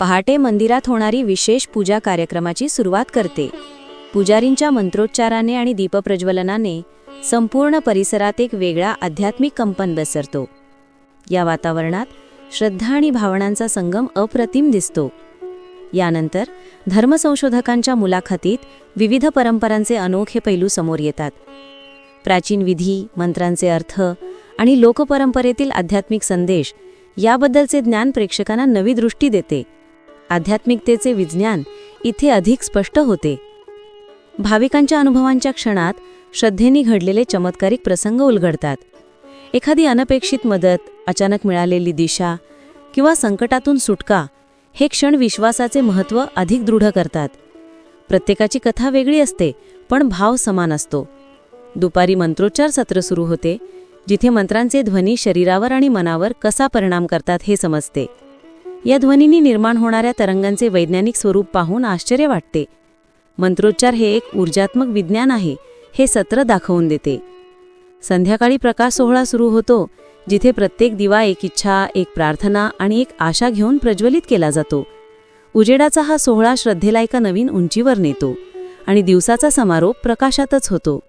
पहाटे मंदिरात होणारी विशेष पूजा कार्यक्रमाची सुरुवात करते. पुजारींच्या मंत्रोच्चाराने आणि दीपप्रज्वलनाने संपूर्ण परिसरात एक वेगळा आध्यात्मिक कंपन बसरतो या वातावरणात श्रद्धा आणि भावनांचा संगम अप्रतिम दिसतो. यानंतर धर्मसंशोधकांच्या मुलाखतीत विविध परंपरांचे अनोखे पैलू समोर येतात. प्राचीन विधी मंत्रांचे अर्थ आणि लोकपरंपरेतील आध्यात्मिक संदेश याबद्दलचे ज्ञान प्रेक्षकांना नवी दृष्टी देते. आध्यात्मिकतेचे विज्ञान इथे अधिक स्पष्ट होते. भाविकांच्या अनुभवांच्या क्षणात श्रद्धेने घडलेले चमत्कारिक प्रसंग उलगडतात. एखादी अनपेक्षित मदत अचानक मिळालेली दिशा किंवा संकटातून सुटका हे क्षण विश्वासाचे महत्त्व अधिक दृढ करतात. प्रत्येकाची कथा वेगळी असते पण भाव समान असतो. दुपारी मंत्रोच्चार सत्र सुरू होते जिथे मंत्रांचे ध्वनी शरीरावर आणि मनावर कसा परिणाम करतात हे समजते. या ध्वनींनी निर्माण होणाऱ्या तरंगांचे वैज्ञानिक स्वरूप पाहून आश्चर्य वाटते. मंत्रोच्चार हे एक ऊर्जात्मक विज्ञान आहे हे सत्र दाखवून देते. संध्याकाळी प्रकाश सोहळा सुरू होतो जिथे प्रत्येक दिवा एक इच्छा एक प्रार्थना आणि एक आशा घेऊन प्रज्वलित केला जातो. उजेडाचा हा सोहळा श्रद्धेला एका नवीन उंचीवर नेतो आणि दिवसाचा समारोप प्रकाशातच होतो.